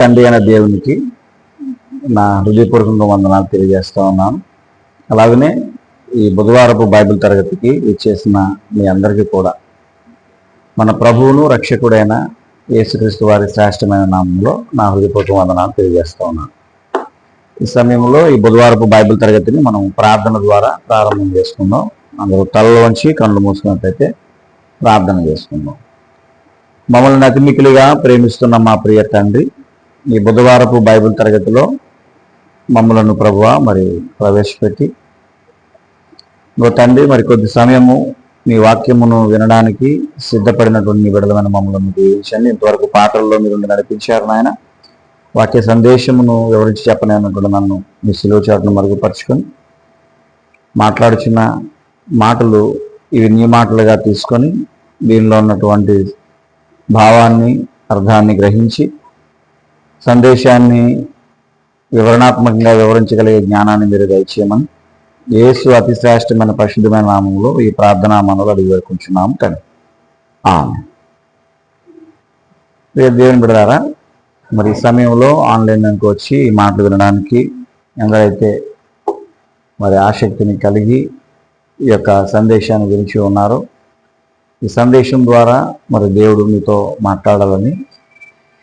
తండ్రి అయిన దేవునికి నా హృదయపూర్వకంగా వందనాలు తెలియజేస్తూ ఉన్నాను. అలాగనే ఈ బుధవారపు బైబిల్ తరగతికి ఇచ్చేసిన మీ అందరికీ కూడా మన ప్రభువును రక్షకుడైన యేసుక్రీస్తు వారి శ్రేష్టమైన నామంలో నా హృదయపూర్వక వందనాలు తెలియజేస్తూ ఉన్నాను. ఈ సమయంలో ఈ బుధవారపు బైబిల్ తరగతిని మనం ప్రార్థన ద్వారా ప్రారంభం చేసుకుందాం. అందరూ తలలోంచి కళ్ళు మూసుకున్నట్లయితే ప్రార్థన చేసుకుందాం. మమ్మల్ని అతిమికులుగా ప్రేమిస్తున్న మా ప్రియ తండ్రి ఈ బుధవారపు బైబిల్ తరగతిలో మమ్మలను ప్రభువ మరి ప్రవేశపెట్టి ఓ తండ్రి మరి కొద్ది సమయము మీ వాక్యమును వినడానికి సిద్ధపడినటువంటి నీ బిడలమైన మమ్మల్ని దీవించండి. ఇంతవరకు పాటల్లో మీరు నడిపించారు నాయన. వాక్య సందేశమును వివరించి చెప్పలేనటువంటి నన్ను మీ సిలువ చాటును మరుగుపరుచుకొని మాట్లాడుచున్న మాటలు ఇవి నీ మాటలుగా తీసుకొని దీనిలో ఉన్నటువంటి భావాన్ని అర్థాన్ని గ్రహించి సందేశాన్ని వివరణాత్మకంగా వివరించగలిగే జ్ఞానాన్ని మీరు దయచేయమని యేసు అతి శ్రేష్టమైన పరిశుద్ధమైన నామంలో ఈ ప్రార్థనా మనలు అడిగి వేడుకుంటున్నాము కానీ ఆమె రేపు దేవుని బిడదారా మరి ఈ సమయంలో ఆన్లైన్లోకి వచ్చి ఈ మాటలు వినడానికి ఎందరైతే మరి ఆసక్తిని కలిగి ఈ యొక్క సందేశాన్ని గురించి ఉన్నారో ఈ సందేశం ద్వారా మరి దేవుడు మీతో మాట్లాడాలని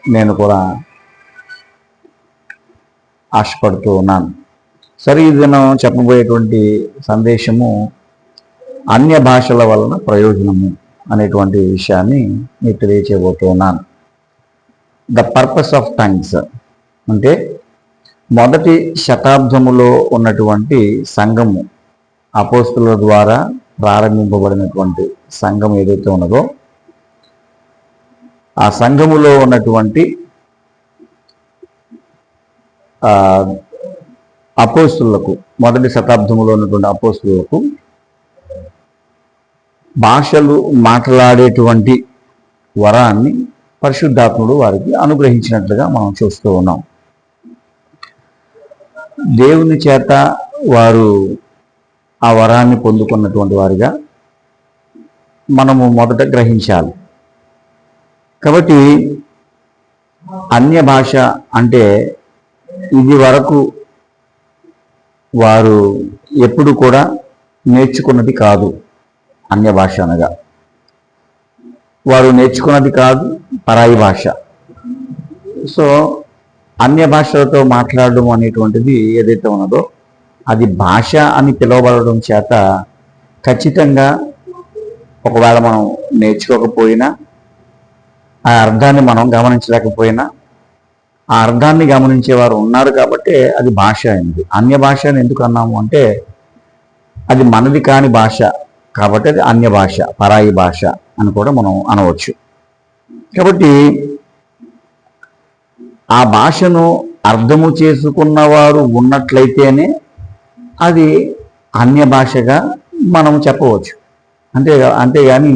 నేను కూడా ఆశపడుతూ ఉన్నాను. సరే ఈ దినం చెప్పబోయేటువంటి సందేశము అన్య భాషల వలన ప్రయోజనము అనేటువంటి విషయాన్ని మీకు తెలియచేయబోతూ ఉన్నాను. ద పర్పస్ ఆఫ్ టంగ్స్ అంటే మొదటి శతాబ్దములో ఉన్నటువంటి సంఘము అపోస్తుల ద్వారా ప్రారంభింపబడినటువంటి సంఘం ఏదైతే ఉన్నదో ఆ సంఘములో ఉన్నటువంటి అపోస్తులకు మొదటి శతాబ్దంలో ఉన్నటువంటి అపోస్తులకు భాషలు మాట్లాడేటువంటి వరాన్ని పరిశుద్ధాత్ముడు వారికి అనుగ్రహించినట్లుగా మనం చూస్తూ ఉన్నాం. దేవుని చేత వారు ఆ వరాన్ని పొందుకున్నటువంటి వారిగా మనము మొదట గ్రహించాలి. కాబట్టి అన్య భాష అంటే ఇది వరకు వారు ఎప్పుడు కూడా నేర్చుకున్నది కాదు అన్య భాష అనగా. వారు నేర్చుకున్నది కాదు పరాయి భాష. సో అన్య భాషలతో మాట్లాడడం అనేటువంటిది ఏదైతే ఉన్నదో అది భాష అని పిలువబడడం చేత ఖచ్చితంగా ఒకవేళ మనం నేర్చుకోకపోయినా ఆ అర్థాన్ని మనం గమనించలేకపోయినా ఆ అర్థాన్ని గమనించేవారు ఉన్నారు కాబట్టి అది భాష అయింది. అన్య భాష అని ఎందుకు అన్నాము అంటే అది మనది కాని భాష కాబట్టి అది అన్య భాష పరాయి భాష అని కూడా మనం అనవచ్చు. కాబట్టి ఆ భాషను అర్థము చేసుకున్నవారు ఉన్నట్లయితేనే అది అన్య భాషగా మనం చెప్పవచ్చు. అంతే అంతేగాని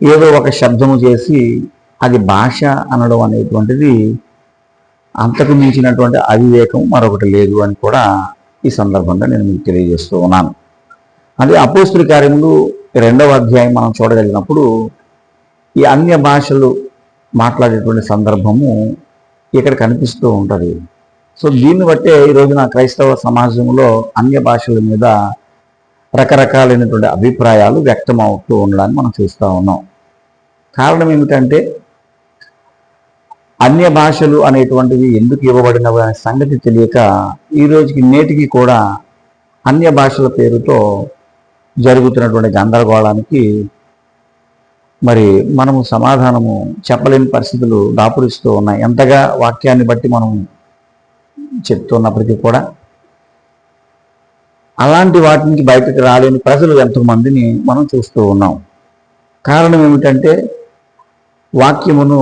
ఏదో ఒక శబ్దము చేసి అది భాష అనడం అనేటువంటిది అంతకు మించినటువంటి అవివేకం మరొకటి లేదు అని కూడా ఈ సందర్భంగా నేను మీకు తెలియజేస్తూ ఉన్నాను. అదే అపోస్తుల కార్యములు రెండవ అధ్యాయం మనం చూడగలిగినప్పుడు ఈ అన్య భాషలు మాట్లాడేటువంటి సందర్భము ఇక్కడ కనిపిస్తూ ఉంటుంది. సో దీన్ని బట్టే ఈ రోజున క్రైస్తవ సమాజంలో అన్య భాషల మీద రకరకాలైనటువంటి అభిప్రాయాలు వ్యక్తం అవుతూ ఉండడాన్ని మనం చూస్తూ ఉన్నాం. కారణం ఏమిటంటే అన్య భాషలు అనేటువంటివి ఎందుకు ఇవ్వబడినవి అనే సంగతి తెలియక ఈ రోజుకి నేటికి కూడా అన్య భాషల పేరుతో జరుగుతున్నటువంటి గందరగోళానికి మరి మనము సమాధానము చెప్పలేని పరిస్థితులు దాపురిస్తూ ఉన్నాయి. ఎంతగా వాక్యాన్ని బట్టి మనం చెప్తున్నప్పటికీ కూడా అలాంటి వాటికి బయటకు రాలేని ప్రజలు ఎంతమందిని మనం చూస్తూ ఉన్నాం. కారణం ఏమిటంటే వాక్యమును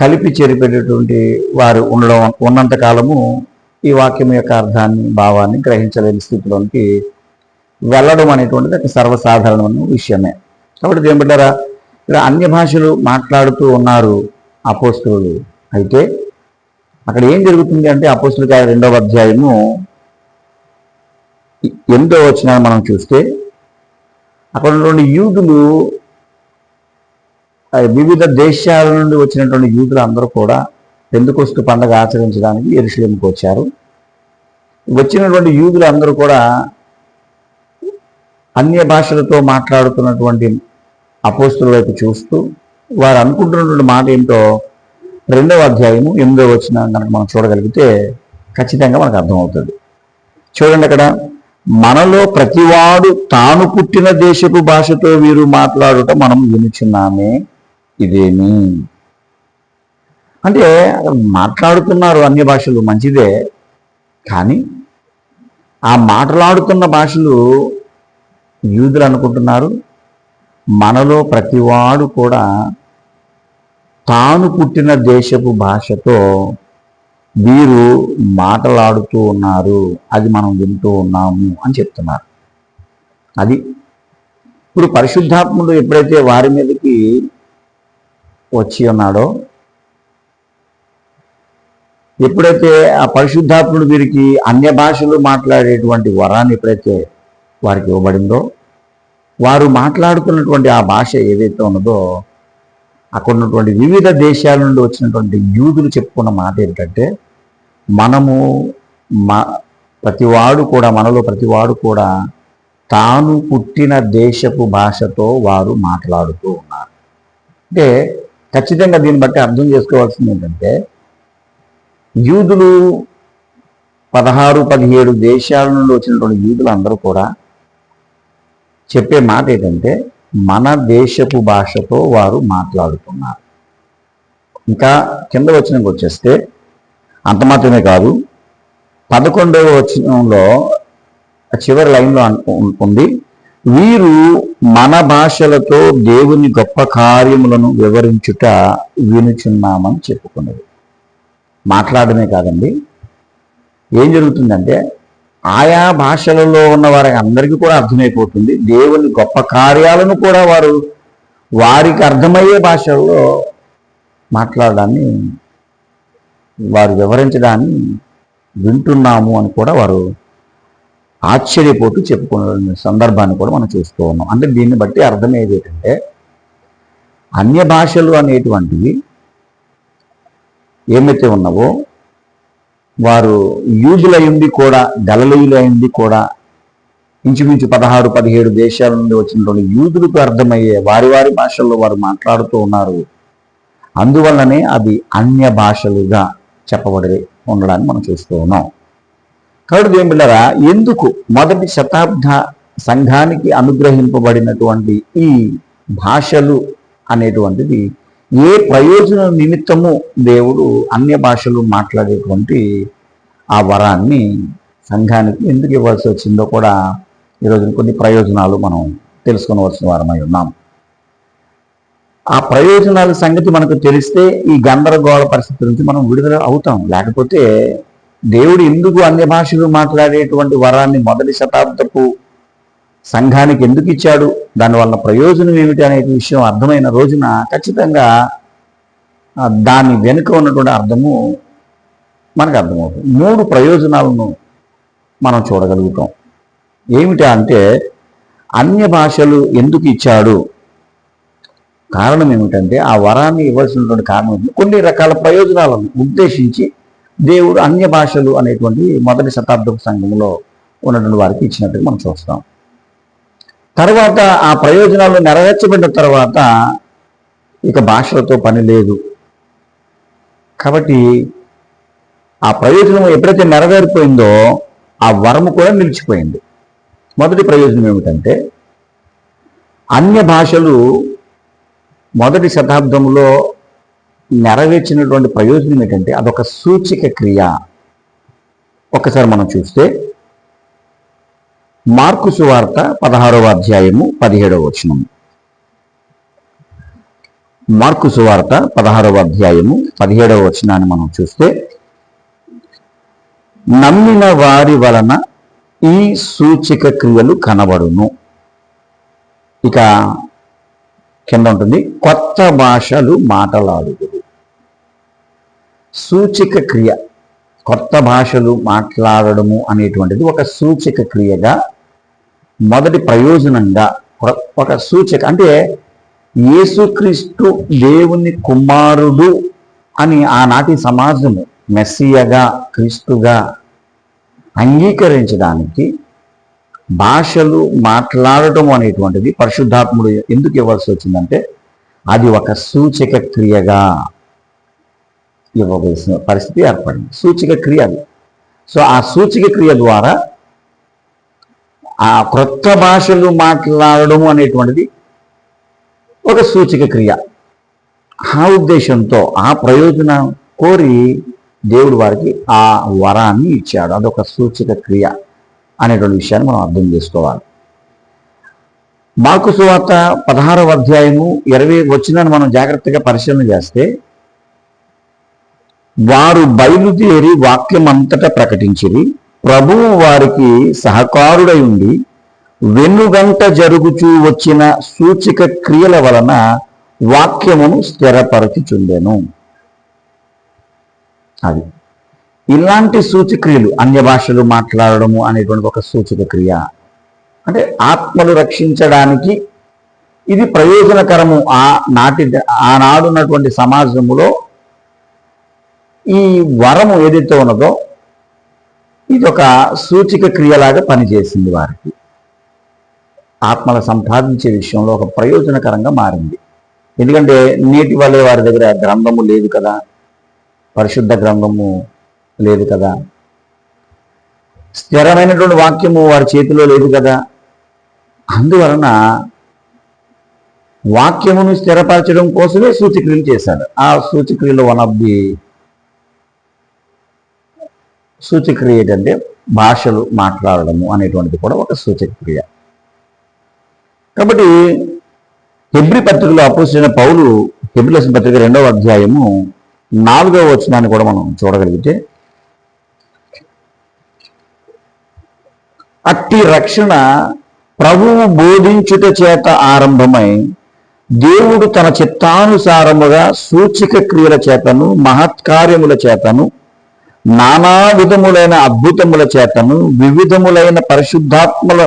కలిపి చేరిపెట్టేటువంటి వారు ఉండడం ఉన్నంత కాలము ఈ వాక్యం యొక్క అర్థాన్ని భావాన్ని గ్రహించలేని స్థితిలోనికి వెళ్ళడం అనేటువంటిది ఒక సర్వసాధారణమైన విషయమే. కాబట్టి ఏం ఇక్కడ అన్య భాషలు మాట్లాడుతూ ఉన్నారు అపోస్తులు. అయితే అక్కడ ఏం జరుగుతుంది అంటే అపోస్తుల కార్య రెండవ అధ్యాయము ఎంతో వచ్చిన మనం చూస్తే అక్కడ ఉన్నటువంటి యూదులు వివిధ దేశాల నుండి వచ్చినటువంటి యూదులు అందరూ కూడా పెందుకొస్తు పండగ ఆచరించడానికి ఎరుషలేంకి వచ్చారు. వచ్చినటువంటి యూదులు అందరూ కూడా అన్య భాషలతో మాట్లాడుతున్నటువంటి అపోస్తుల వైపు చూస్తూ వారు అనుకుంటున్నటువంటి మాట ఏంటో రెండవ అధ్యాయము ఎనిమిదో వచ్చిన కనుక మనం చూడగలిగితే ఖచ్చితంగా మనకు అర్థమవుతుంది. చూడండి అక్కడ మనలో ప్రతివాడు తాను పుట్టిన దేశపు భాషతో వీరు మాట్లాడుట మనం వినుచున్నామే. ఇదేమి? అంటే అక్కడ మాట్లాడుతున్నారు అన్ని భాషలు మంచిదే కానీ ఆ మాట్లాడుతున్న భాషలు యూదులు అనుకుంటున్నారు. మనలో ప్రతివాడు కూడా తాను పుట్టిన దేశపు భాషతో వీరు మాట్లాడుతూ ఉన్నారు. అది మనం వింటూ ఉన్నాము అని చెప్తున్నారు. అది ఇప్పుడు పరిశుద్ధాత్ముడు ఎప్పుడైతే వారి మీదకి వచ్చి ఉన్నాడో. ఎప్పుడైతే ఆ పరిశుద్ధాత్ముడు వీరికి అన్య భాషలు మాట్లాడేటువంటి వరాన్ని ఎప్పుడైతే వారికి ఇవ్వబడిందో వారు మాట్లాడుతున్నటువంటి ఆ భాష ఏదైతే ఉన్నదో అక్కడ ఉన్నటువంటి వివిధ దేశాల నుండి వచ్చినటువంటి యూదులు చెప్పుకున్న మాట ఏంటంటే మనము మా ప్రతివాడు కూడా మనలో ప్రతివాడు కూడా తాను పుట్టిన దేశపు భాషతో వారు మాట్లాడుతూ ఉన్నారు. అంటే ఖచ్చితంగా దీన్ని బట్టి అర్థం చేసుకోవాల్సింది ఏంటంటే యూదులు పదహారు పదిహేడు దేశాల నుండి వచ్చినటువంటి యూదులు అందరూ కూడా చెప్పే మాట ఏంటంటే మన దేశపు భాషతో వారు మాట్లాడుతున్నారు. ఇంకా కింద వచ్చినకి వచ్చేస్తే అంత మాత్రమే కాదు పదకొండవ వచనంలో చివరి లైన్లో అన్- ఉంది వీరు మన భాషలతో దేవుని గొప్ప కార్యములను వివరించుట వినుచున్నామని చెప్పుకున్నది. మాట్లాడమే కాదండి. ఏం జరుగుతుందంటే ఆయా భాషలలో ఉన్న వారికి అందరికీ కూడా అర్థమైపోతుంది. దేవుని గొప్ప కార్యాలను కూడా వారు వారికి అర్థమయ్యే భాషల్లో మాట్లాడడాన్ని వారు వివరించడాన్ని వింటున్నాము అని కూడా వారు ఆశ్చర్యపోతూ చెప్పుకునే సందర్భాన్ని కూడా మనం చూస్తూ ఉన్నాం. అంటే దీన్ని బట్టి అర్థం ఏది ఏంటంటే అన్య భాషలు అనేటువంటివి ఏమైతే ఉన్నావో వారు యూదులయ్యుండి కూడా గలలీయులైంది కూడా ఇంచుమించు పదహారు పదిహేడు దేశాల నుండి వచ్చినటువంటి యూదులకు అర్థమయ్యే వారి వారి భాషల్లో వారు మాట్లాడుతూ ఉన్నారు. అందువల్లనే అది అన్య భాషలుగా చెప్పబడి ఉండడాన్ని మనం చూస్తూ ఉన్నాం. థర్డ్ ఏం బిళ్ళరా ఎందుకు మొదటి శతాబ్ద సంఘానికి అనుగ్రహింపబడినటువంటి ఈ భాషలు అనేటువంటిది ఏ ప్రయోజన నిమిత్తము దేవుడు అన్య భాషలు మాట్లాడేటువంటి ఆ వరాన్ని సంఘానికి ఎందుకు ఇవ్వాల్సి వచ్చిందో కూడా ఈరోజు కొన్ని ప్రయోజనాలు మనం తెలుసుకునవలసిన వారమై ఉన్నాం. ఆ ప్రయోజనాల సంగతి మనకు తెలిస్తే ఈ గందరగోళ పరిస్థితి నుంచి మనం విడుదల అవుతాం. లేకపోతే దేవుడు ఎందుకు అన్య భాషలు మాట్లాడేటువంటి వరాన్ని మొదటి శతాబ్దపు సంఘానికి ఎందుకు ఇచ్చాడు? దానివల్ల ప్రయోజనం ఏమిటి అనే విషయం అర్థమైన రోజున ఖచ్చితంగా దాని వెనుక ఉన్నటువంటి అర్థము మనకు అర్థమవుతుంది. మూడు ప్రయోజనాలను మనం చూడగలుగుతాం. ఏమిటి అంటే అన్య భాషలు ఎందుకు ఇచ్చాడు? కారణం ఏమిటంటే ఆ వరాన్ని ఇవ్వాల్సినటువంటి కారణం కొన్ని రకాల ప్రయోజనాలను ఉద్దేశించి దేవుడు అన్య భాషలు అనేటువంటి మొదటి శతాబ్దపు సంఘంలో ఉన్నటువంటి వారికి ఇచ్చినట్టుగా మనం చూస్తాం. తర్వాత ఆ ప్రయోజనాలు నెరవేర్చబడిన తర్వాత ఇక భాషలతో పని లేదు. కాబట్టి ఆ ప్రయోజనం ఎప్పుడైతే నెరవేరిపోయిందో ఆ వరము కూడా నిలిచిపోయింది. మొదటి ప్రయోజనం ఏమిటంటే అన్య భాషలు మొదటి శతాబ్దంలో నెరవేర్చినటువంటి ప్రయోజనం ఏంటంటే అదొక సూచిక క్రియ. ఒకసారి మనం చూస్తే మార్కు సువార్త పదహారవ అధ్యాయము పదిహేడవ వచనం మార్కు సువార్త పదహారవ అధ్యాయము పదిహేడవ వచనాన్ని మనం చూస్తే నమ్మిన వారి వలన ఈ సూచిక క్రియలు కనబడును. ఇక కింద ఉంటుంది కొత్త భాషలు మాటలాడుదురు సూచిక క్రియ. కొత్త భాషలు మాట్లాడడము అనేటువంటిది ఒక సూచిక క్రియగా మొదటి ప్రయోజనంగా ఒక- ఒక సూచిక. అంటే యేసుక్రీస్తు దేవుని కుమారుడు అని ఆనాటి సమాజము మెస్సియగా క్రీస్తుగా అంగీకరించడానికి భాషలు మాట్లాడటం అనేటువంటిది పరిశుద్ధాత్ముడు ఎందుకు ఇవ్వాల్సి వచ్చిందంటే అది ఒక సూచక క్రియగా. ఇవ్వవలసిన పరిస్థితి ఏర్పడింది. సూచిక క్రియ అది సో ఆ సూచిక క్రియ ద్వారా ఆ క్రొత్త భాషలు మాట్లాడడం అనేటువంటిది ఒక సూచిక క్రియ. ఆ ఉద్దేశంతో ఆ ప్రయోజనం కోరి దేవుడు వారికి ఆ వరాన్ని ఇచ్చాడు. అదొక సూచిక క్రియ అనేటువంటి విషయాన్ని మనం అర్థం చేసుకోవాలి. మార్కు సువార్త పదహారవ అధ్యాయము ఇరవై వచ్చిందని మనం జాగ్రత్తగా పరిశీలన చేస్తే వారు బయలుదేరి వాక్యం అంతటా ప్రకటించిరి. ప్రభువు వారికి సహకారుడై ఉండి వెన్నుగంట జరుగుచూ వచ్చిన సూచిక క్రియల వలన వాక్యమును స్థిరపరచుచుండెను. అది. ఇలాంటి సూచిక్రియలు అన్య భాషలు మాట్లాడడము అనేటువంటి ఒక సూచిక క్రియ. అంటే ఆత్మలు రక్షించడానికి ఇది ప్రయోజనకరము. ఆ నాటి ఆనాడున్నటువంటి సమాజములో ఈ వరము ఏదైతే ఉన్నదో ఇది ఒక సూచిక క్రియలాగా పనిచేసింది వారికి. ఆత్మల సంపాదించే విషయంలో ఒక ప్రయోజనకరంగా మారింది. ఎందుకంటే నేటి వాళ్ళే వారి దగ్గర గ్రంథము లేదు కదా పరిశుద్ధ గ్రంథము లేదు కదా. స్థిరమైనటువంటి వాక్యము వారి చేతిలో లేదు కదా. అందువలన వాక్యమును స్థిరపరచడం కోసమే సూచిక్రియలు చేశాడు ఆ సూచిక్రియలు వన్ ఆఫ్ ది సూచక్రియ ఏంటంటే భాషలు మాట్లాడడము అనేటువంటిది కూడా ఒక సూచక్రియ. కాబట్టి హెబ్రి పత్రికలో అపోసిన పౌలు హెబ్రిలస్ పత్రిక రెండవ అధ్యాయము నాలుగవ వచనాన్ని కూడా మనం చూడగలిగితే అట్టి రక్షణ ప్రభువు బోధించుట చేత ఆరంభమై దేవుడు తన చిత్తానుసారముగా సూచిక క్రియల చేతను మహత్కార్యముల చేతను నానా విధములైన అద్భుతముల చేతను వివిధములైన పరిశుద్ధాత్మల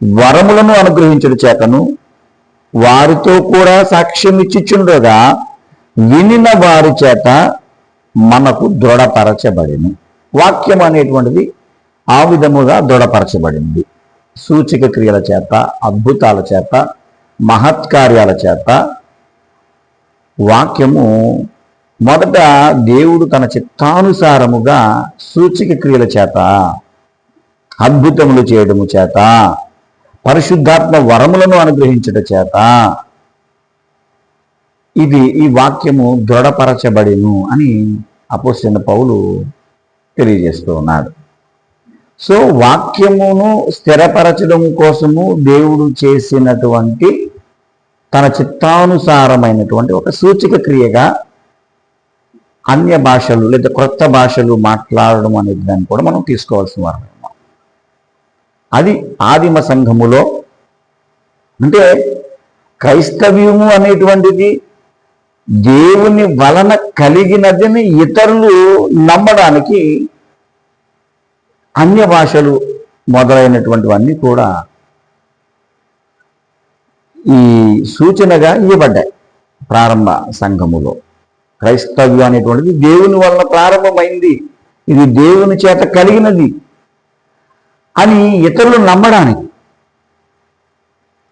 వరములను అనుగ్రహించడం చేతను వారితో కూడా సాక్ష్యం ఇచ్చిచుండగా వినిన వారి చేత మనకు దృఢపరచబడింది వాక్యం అనేటువంటిది ఆ విధముగా దృఢపరచబడింది. సూచిక క్రియల చేత అద్భుతాల చేత మహత్కార్యాల చేత వాక్యము మొదట దేవుడు తన చిత్తానుసారముగా సూచిక క్రియల చేత అద్భుతములు చేయడము చేత పరిశుద్ధాత్మ వరములను అనుగ్రహించట చేత ఇది ఈ వాక్యము దృఢపరచబడిను అని అపోసిన పౌలు తెలియజేస్తూ ఉన్నాడు. సో వాక్యమును స్థిరపరచడం కోసము దేవుడు చేసినటువంటి తన చిత్తానుసారమైనటువంటి ఒక సూచిక క్రియగా అన్య భాషలు లేదా క్రొత్త భాషలు మాట్లాడడం అనే దాన్ని కూడా మనం తీసుకోవాల్సిన వారం అది ఆదిమ సంఘములో అంటే క్రైస్తవ్యము అనేటువంటిది దేవుని వలన కలిగినదని ఇతరులు నమ్మడానికి అన్య భాషలు మొదలైనటువంటివన్నీ కూడా ఈ సూచనగా ఇవ్వబడ్డాయి ప్రారంభ సంఘములో. క్రైస్తవ్యం అనేటువంటిది దేవుని వలన ప్రారంభమైంది. ఇది దేవుని చేత కలిగినది అని ఇతరులు నమ్మడానికి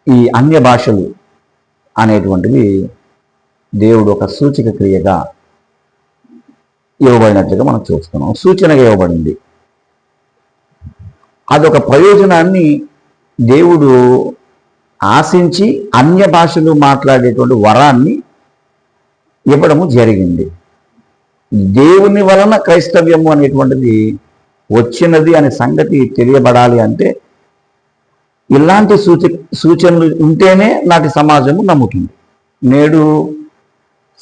ఈ అన్య భాషలు అనేటువంటివి దేవుడు ఒక సూచిక క్రియగా ఇవ్వబడినట్లుగా మనం చూస్తున్నాం. సూచనగా ఇవ్వబడింది. అదొక ప్రయోజనాన్ని దేవుడు ఆశించి అన్య భాషలు మాట్లాడేటువంటి వరాన్ని ఇవ్వడము జరిగింది. దేవుని వలన క్రైస్తవ్యము అనేటువంటిది వచ్చినది అనే సంగతి తెలియబడాలి అంటే ఇలాంటి సూచి సూచనలు ఉంటేనే నాటి సమాజము నమ్ముతుంది. నేడు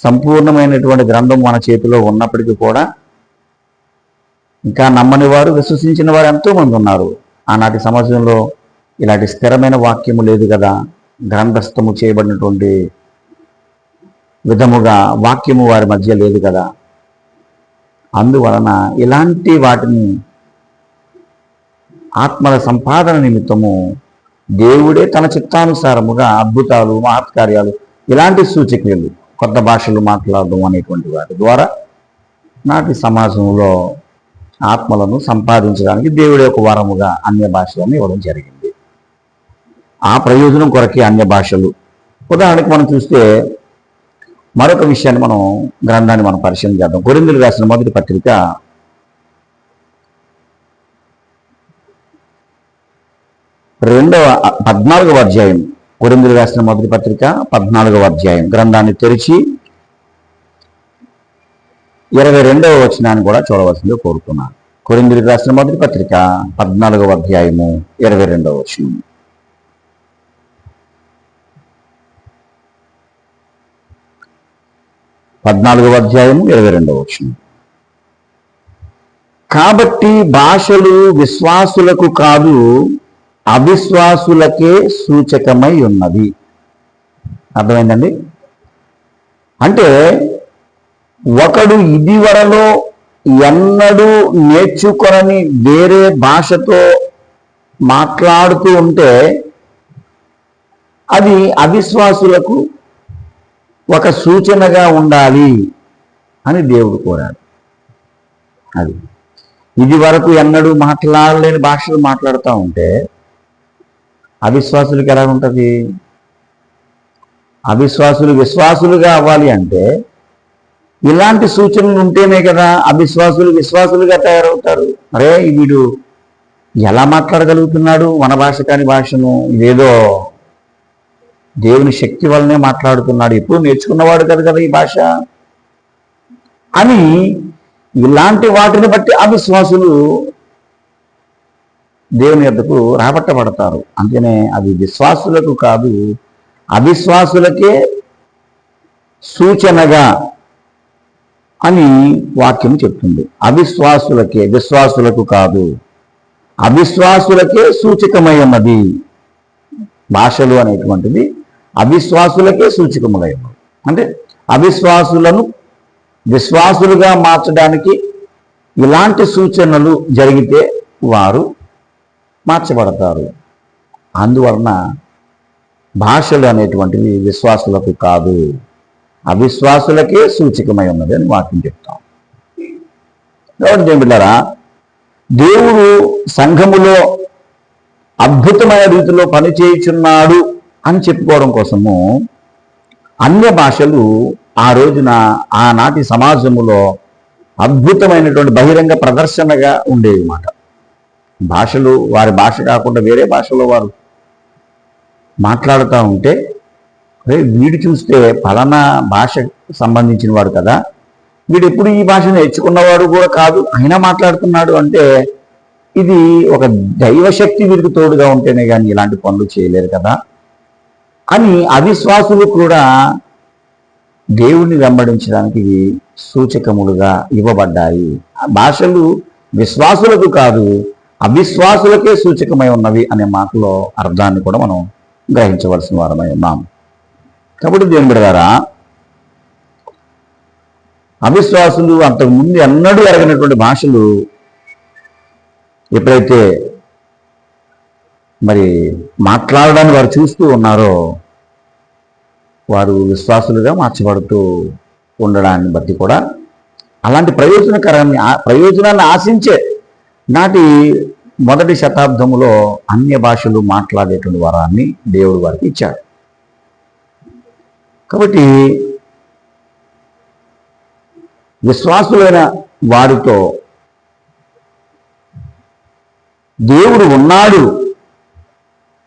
సంపూర్ణమైనటువంటి గ్రంథం మన చేతిలో ఉన్నప్పటికీ కూడా ఇంకా నమ్మని వారు విశ్వసించిన వారు ఎంతోమంది ఉన్నారు. ఆనాటి సమాజంలో ఇలాంటి స్థిరమైన వాక్యము లేదు కదా. గ్రంథస్థము చేయబడినటువంటి విధముగా వాక్యము వారి మధ్య లేదు కదా. అందువలన ఇలాంటి వాటిని ఆత్మల సంపాదన నిమిత్తము దేవుడే తన చిత్తానుసారముగా అద్భుతాలు మహత్కార్యాలు ఇలాంటి సూచక్రియలు కొత్త భాషలు మాట్లాడడం అనేటువంటి వాటి ద్వారా నాటి సమాజంలో ఆత్మలను సంపాదించడానికి దేవుడే ఒక వరముగా అన్య భాషలను ఇవ్వడం జరిగింది. ఆ ప్రయోజనం కొరకే అన్య భాషలు. ఉదాహరణకు మనం చూస్తే మరొక విషయాన్ని మనం గ్రంథాన్ని మనం పరిశీలన చేద్దాం. కొరిందులు రాసిన మొదటి పత్రిక రెండవ పద్నాలుగవ అధ్యాయం. కొరిందులు రాసిన మొదటి పత్రిక పద్నాలుగవ అధ్యాయం. గ్రంథాన్ని తెరిచి ఇరవై రెండవ వచనాన్ని కూడా చూడవలసిందిగా కోరుతున్నాను. కొరిందులు రాసిన మొదటి పత్రిక పద్నాలుగవ అధ్యాయము ఇరవై రెండవ వచనం. పద్నాలుగవ అధ్యాయము ఇరవై రెండవ వచ్చిన కాబట్టి భాషలు విశ్వాసులకు కాదు అవిశ్వాసులకే సూచకమై ఉన్నది. అర్థమైందండి? అంటే ఒకడు ఇదివరలో ఎన్నడూ నేర్చుకొనని వేరే భాషతో మాట్లాడుతూ ఉంటే అది అవిశ్వాసులకు ఒక సూచనగా ఉండాలి అని దేవుడు కోరాడు. అది. ఇది వరకు ఎన్నడూ మాట్లాడలేని భాషలు మాట్లాడుతూ ఉంటే అవిశ్వాసులకు ఎలా ఉంటుంది? అవిశ్వాసులు విశ్వాసులుగా అవ్వాలి అంటే ఇలాంటి సూచనలు ఉంటేనే కదా అవిశ్వాసులు విశ్వాసులుగా తయారవుతారు. అరే వీడు ఎలా మాట్లాడగలుగుతున్నాడు? మన భాష కాని భాషను ఇదేదో దేవుని శక్తి వల్లనే మాట్లాడుతున్నాడు. ఎప్పుడు నేర్చుకున్నవాడు కదా కదా ఈ భాష. అని ఇలాంటి వాటిని బట్టి అవిశ్వాసులు దేవుని యొక్కకు రాబట్టబడతారు. అంతేనే అది విశ్వాసులకు కాదు అవిశ్వాసులకే సూచనగా అని వాక్యం చెప్తుంది. అవిశ్వాసులకే విశ్వాసులకు కాదు అవిశ్వాసులకే సూచకమై ఉన్నది భాషలు అనేటువంటిది అవిశ్వాసులకే సూచికములై అంటే అవిశ్వాసులను విశ్వాసులుగా మార్చడానికి ఇలాంటి సూచనలు జరిగితే వారు మార్చబడతారు. అందువలన భాషలు అనేటువంటివి విశ్వాసులకు కాదు. అవిశ్వాసులకే సూచకమై ఉన్నది అని వాక్యం చెప్తాం. కాబట్టి దేవుడారా దేవుడు సంఘములో అద్భుతమైన రీతిలో పనిచేయుచున్నాడు అని చెప్పుకోవడం కోసము అన్య భాషలు ఆ రోజున ఆనాటి సమాజములో అద్భుతమైనటువంటి బహిరంగ ప్రదర్శనగా ఉండేవి మాట. భాషలు వారి భాష కాకుండా వేరే భాషలో వారు మాట్లాడుతూ ఉంటే వీడు చూస్తే పలానా భాష సంబంధించిన వాడు కదా. వీడు ఎప్పుడు ఈ భాష నేర్చుకున్నవాడు కూడా కాదు. అయినా మాట్లాడుతున్నాడు అంటే ఇది ఒక దైవశక్తి వీరికి తోడుగా ఉంటేనే కానీ ఇలాంటి పనులు చేయలేరు కదా. అని అవిశ్వాసులు కూడా దేవుణ్ణి వెంబడించడానికి సూచకములుగా ఇవ్వబడ్డాయి. ఆ భాషలు విశ్వాసులకు కాదు అవిశ్వాసులకే సూచకమై ఉన్నవి అనే మాటలో అర్థాన్ని కూడా మనం గ్రహించవలసిన వారమై ఉన్నాం. కాబట్టి దేవుని గారా అవిశ్వాసులు అంతకు ముందు ఎన్నడూ ఎరగినటువంటి భాషలు ఎప్పుడైతే మరి మాట్లాడడానికి వారు చూస్తూ ఉన్నారో వారు విశ్వాసులుగా మార్చబడుతూ ఉండడాన్ని బట్టి కూడా అలాంటి ప్రయోజనకరాన్ని ఆ ప్రయోజనాన్ని ఆశించే నాటి మొదటి శతాబ్దములో అన్య భాషలు మాట్లాడేటువంటి వరాన్ని దేవుడు వారికి ఇచ్చాడు. కాబట్టి విశ్వాసులైన వారితో దేవుడు ఉన్నాడు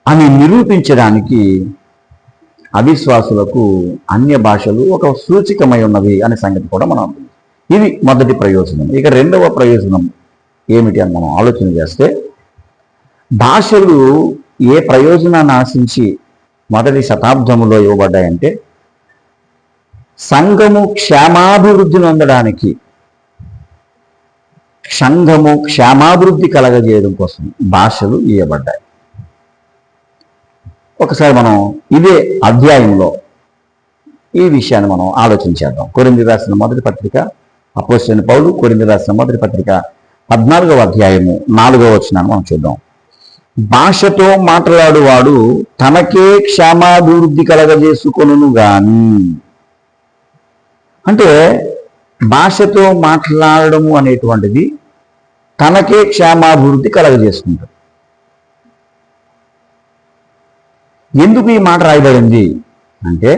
అని నిరూపించడానికి అవిశ్వాసులకు అన్య భాషలు ఒక సూచికమై ఉన్నవి అనే సంగతి కూడా మనం ఇది మొదటి ప్రయోజనం. ఇక రెండవ ప్రయోజనం ఏమిటి అని మనం ఆలోచన చేస్తే భాషలు ఏ ప్రయోజనాన్ని ఆశించి మొదటి శతాబ్దములో ఇవ్వబడ్డాయంటే సంఘము క్షేమాభివృద్ధి నొందడానికి సంఘము క్షేమాభివృద్ధి కలగజేయడం కోసం భాషలు ఇవ్వబడ్డాయి ఒకసారి మనం ఇదే అధ్యాయంలో ఈ విషయాన్ని మనం ఆలోచించేద్దాం. కొరింది రాసిన మొదటి పత్రిక అపోసిన పౌలు కొరింది రాసిన మొదటి పత్రిక పద్నాలుగవ అధ్యాయము నాలుగవ వచనాన్ని మనం చూద్దాం. భాషతో మాట్లాడువాడు తనకే క్షేమాభివృద్ధి కలగజేసుకొను గాని. అంటే భాషతో మాట్లాడడము అనేటువంటిది తనకే క్షేమాభివృద్ధి కలగజేసుకుంటాడు ఎందుకు ఈ మాట రాయబడింది? అంటే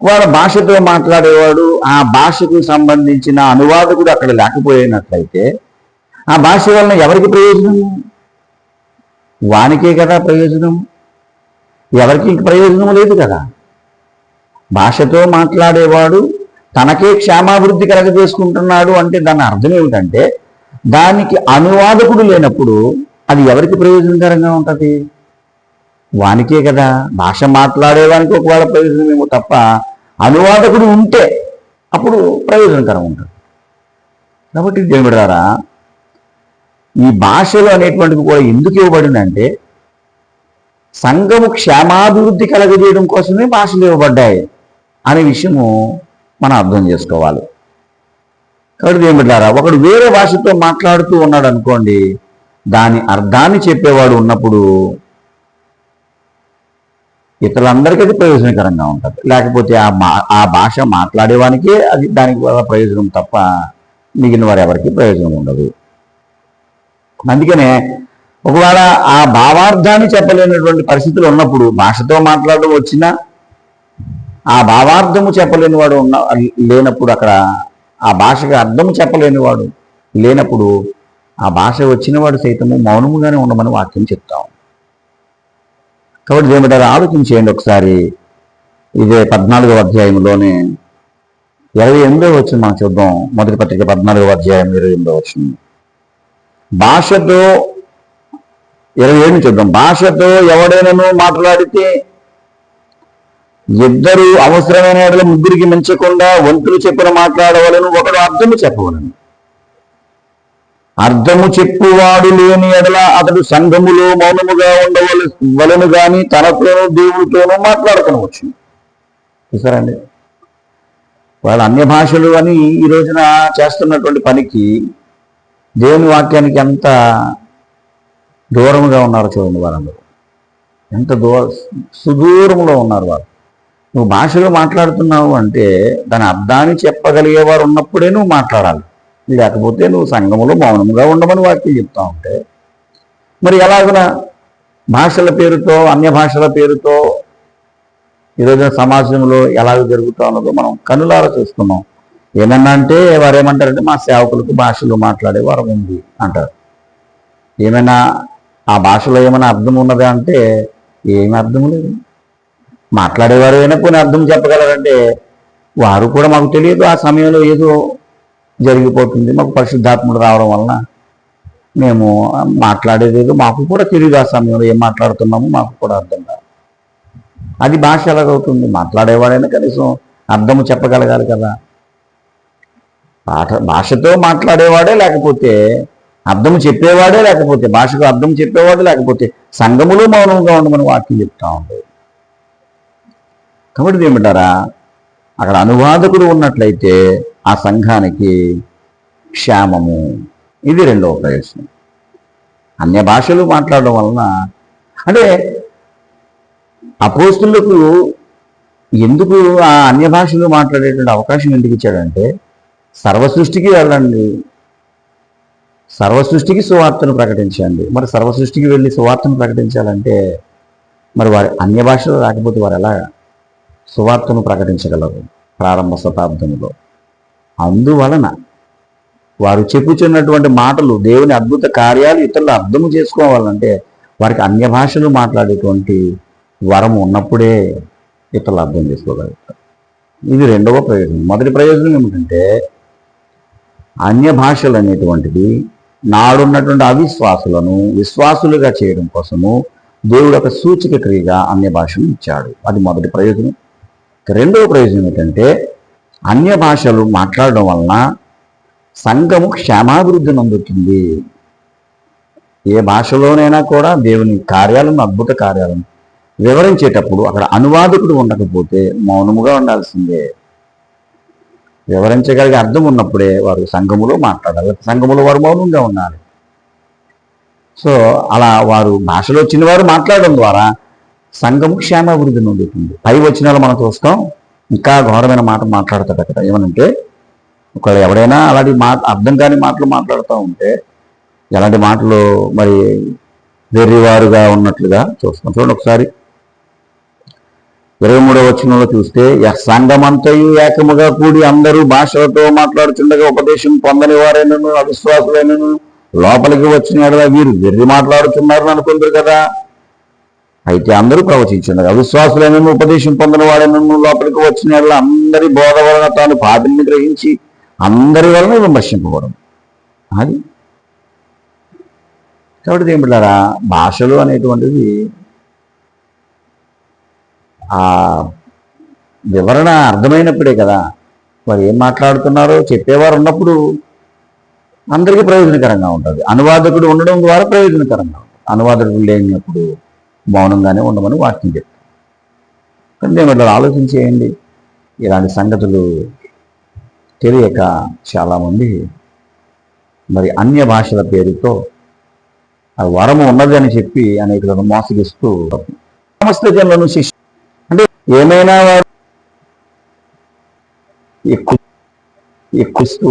వాళ్ళ భాషతో మాట్లాడేవాడు ఆ భాషకు సంబంధించిన అనువాదకుడు అక్కడ లేకపోయినట్లయితే ఆ భాష వలన ఎవరికి ప్రయోజనం? వానికే కదా ప్రయోజనం. ఎవరికి ఇంక ప్రయోజనం లేదు కదా. భాషతో మాట్లాడేవాడు తనకే క్షేమాభివృద్ధి కలగజేసుకుంటున్నాడు అంటే దాని అర్థం ఏమిటంటే దానికి అనువాదకుడు లేనప్పుడు అది ఎవరికి ప్రయోజనకరంగా ఉంటుంది? వానికే కదా. భాష మాట్లాడేవానికి ఒకవేళ ప్రయోజనమేమో తప్ప అనువాదకుడు ఉంటే అప్పుడు ప్రయోజనకరం ఉంటుంది. కాబట్టి దేవుడారా ఈ భాషలు అనేటువంటివి కూడా ఎందుకు ఇవ్వబడిందంటే సంఘము క్షేమాభివృద్ధి కలగజేయడం కోసమే భాషలు ఇవ్వబడ్డాయి అనే విషయము మనం అర్థం చేసుకోవాలి. కాబట్టి ఏమిటారా ఒకడు వేరే భాషతో మాట్లాడుతూ ఉన్నాడు అనుకోండి దాని అర్థాన్ని చెప్పేవాడు ఉన్నప్పుడు ఇతరులందరికీ అది ప్రయోజనకరంగా ఉంటుంది. లేకపోతే ఆ మా ఆ భాష మాట్లాడేవానికే అది దానికి వల్ల ప్రయోజనం తప్ప మిగిలిన వారు ఎవరికి ప్రయోజనం ఉండదు. అందుకనే ఒకవేళ ఆ భావార్థాన్ని చెప్పలేనటువంటి పరిస్థితులు ఉన్నప్పుడు భాషతో మాట్లాడడం వచ్చినా ఆ భావార్థము చెప్పలేని వాడు ఉన్న లేనప్పుడు అక్కడ ఆ భాషకు అర్థం చెప్పలేని వాడు లేనప్పుడు ఆ భాష వచ్చిన వాడు సైతము మౌనముగానే ఉండమని వాక్యం చెప్తాం కాబట్టి ఏమిటారు ఆలోచించేయండి ఒకసారి. ఇదే పద్నాలుగవ అధ్యాయంలోనే ఇరవై ఎనిమిదో వచ్చిన మనం చూద్దాం. మొదటి పత్రిక పద్నాలుగవ అధ్యాయం ఇరవై ఎనిమిదో వచ్చింది భాషతో ఇరవై ఏడు చూద్దాం. భాషతో ఎవడైనాను మాట్లాడితే ఇద్దరు అవసరమైన ముగ్గురికి మించకుండా ఒంటులు చెప్పిన మాట్లాడవలను ఒకడు అర్థము చెప్పవలను. అర్థము చెప్పువాడు లేని ఎడల అతడు సంఘములో మౌనముగా ఉండవల వలను గాని తనతోనూ దేవుడితోనూ మాట్లాడుకోవచ్చు చూసారండి? వాళ్ళ అన్య భాషలు అని ఈ రోజున చేస్తున్నటువంటి పనికి దేవుని వాక్యానికి ఎంత దూరముగా ఉన్నారు చూడండి వారందరూ. ఎంత దూర సుదూరంలో ఉన్నారు వారు. నువ్వు భాషలో మాట్లాడుతున్నావు అంటే దాని అర్థాన్ని చెప్పగలిగేవారు ఉన్నప్పుడే నువ్వు మాట్లాడాలి. లేకపోతే నువ్వు సంఘములో మౌనముగా ఉండమని వాక్యం చెప్తా ఉంటే మరి ఎలాగున భాషల పేరుతో అన్య భాషల పేరుతో ఈరోజు సమాజంలో ఎలాగ జరుగుతా ఉన్నదో మనం కనులారా చూస్తున్నాం. ఏమన్నా అంటే వారు ఏమంటారంటే మా సేవకులకు భాషలు మాట్లాడే వరం ఉంది అంటారు. ఏమైనా ఆ భాషలో ఏమైనా అర్థం ఉన్నదా అంటే ఏమి అర్థం లేదు. మాట్లాడేవారు అయినా కొన్ని అర్థం చెప్పగలరంటే వారు కూడా మాకు తెలియదు ఆ సమయంలో ఏదో జరిగిపోతుంది. మాకు పరిశుద్ధాత్ముడు రావడం వలన మేము మాట్లాడేది మాకు కూడా తెలియదు ఆ సమయంలో ఏం మాట్లాడుతున్నామో మాకు కూడా అర్థం కాదు. అది భాష ఎలాగవుతుంది? మాట్లాడేవాడైనా కనీసం అర్థము చెప్పగలగాలి కదా. పాట భాషతో మాట్లాడేవాడే లేకపోతే అర్థం చెప్పేవాడే లేకపోతే భాషకు అర్థం చెప్పేవాడు లేకపోతే సంఘములో మౌనంగా ఉండమని వాక్యం చెప్తా ఉండేది కాబట్టి ఏమిటారా? అక్కడ అనువాదకుడు ఉన్నట్లయితే ఆ సంఘానికి క్షేమము. ఇది రెండవ ప్రయోజనం. అన్య భాషలు మాట్లాడడం వలన అంటే అపోస్తులకు ఎందుకు ఆ అన్య భాషలు మాట్లాడేటువంటి అవకాశం ఎందుకు ఇచ్చాడంటే సర్వ సృష్టికి వెళ్ళండి. సర్వ సృష్టికి సువార్తను ప్రకటించండి. మరి సర్వ సృష్టికి వెళ్ళి సువార్తను ప్రకటించాలంటే మరి వారి అన్య భాషలు రాకపోతే వారు ఎలా సువార్తను ప్రకటించగలరు? ప్రారంభ శతాబ్దంలో అందువలన వారు చెప్పుచున్నటువంటి మాటలు దేవుని అద్భుత కార్యాలు ఇతరులు అర్థం చేసుకోవాలంటే వారికి అన్య భాషలు మాట్లాడేటువంటి వరం ఉన్నప్పుడే ఇతరులు అర్థం చేసుకోగలుగుతారు. ఇది రెండవ ప్రయోజనం. మొదటి ప్రయోజనం ఏమిటంటే అన్య భాషలు అనేటువంటిది నాడున్నటువంటి అవిశ్వాసులను విశ్వాసులుగా చేయడం కోసము దేవుడు ఒక సూచిక క్రియగా అన్య భాషను ఇచ్చాడు. అది మొదటి ప్రయోజనం. రెండవ ప్రయోజనం ఏంటంటే అన్య భాషలు మాట్లాడడం వలన సంఘము క్షేమాభివృద్ధి నందుతుంది. ఏ భాషలోనైనా కూడా దేవుని కార్యాలను అద్భుత కార్యాలను వివరించేటప్పుడు అక్కడ అనువాదకుడు ఉండకపోతే మౌనముగా ఉండాల్సిందే. వివరించగలిగే అర్థం ఉన్నప్పుడే వారు సంఘములో మాట్లాడాలి. సంఘములో వారు మౌనంగా ఉండాలి. సో అలా వారు భాషలో వచ్చిన వారు మాట్లాడడం ద్వారా సంఘము క్షేమాభివృద్ధి నొందుతుంది. పై వచ్చిన మనం చూస్తాం. ఇంకా ఘోరమైన మాట మాట్లాడతాడు అక్కడ. ఏమనంటే ఒకవేళ ఎవడైనా అలాంటి మా అర్థం కాని మాటలు మాట్లాడుతూ ఉంటే ఎలాంటి మాటలు మరి వెర్రివారుగా ఉన్నట్లుగా చూస్తాం. చూడండి ఒకసారి. ఇరవై మూడవ వచనంలో చూస్తే సంఘమంతయు ఏకముగా కూడి అందరూ భాషలతో మాట్లాడుచుండగా ఉపదేశం పొందని వారైనను అవిశ్వాసులైనను లోపలికి వచ్చిన వీరు వెర్రి మాట్లాడుతున్నారని అనుకుంటారు కదా. అయితే అందరూ ప్రవచించుండగా అవిశ్వాసులైనను ఉపదేశం పొందిన వాడైనను లోపలికి వచ్చిన వాళ్ళ అందరి బోధ వలన తాను పాపిని గ్రహించి అందరి వలన విమర్శింపబడం అది. కాబట్టి ఏం భాషలు అనేటువంటిది ఆ వివరణ అర్థమైనప్పుడే కదా వారు ఏం మాట్లాడుతున్నారో చెప్పేవారు ఉన్నప్పుడు అందరికీ ప్రయోజనకరంగా ఉంటుంది. అనువాదకుడు ఉండడం ద్వారా ప్రయోజనకరంగా ఉంటుంది. అనువాదకుడు లేనప్పుడు మౌనంగానే ఉండమని వాక్యం చెప్తాం కానీ మేము ఇట్లా ఆలోచించేయండి. ఇలాంటి సంగతులు తెలియక చాలామంది మరి అన్య భాషల పేరుతో ఆ వరము ఉన్నది అని చెప్పి అనేకులను మోసగిస్తూ సమస్త జనులను అంటే ఏమైనా వారు ఎక్కువ ఎక్కుస్తూ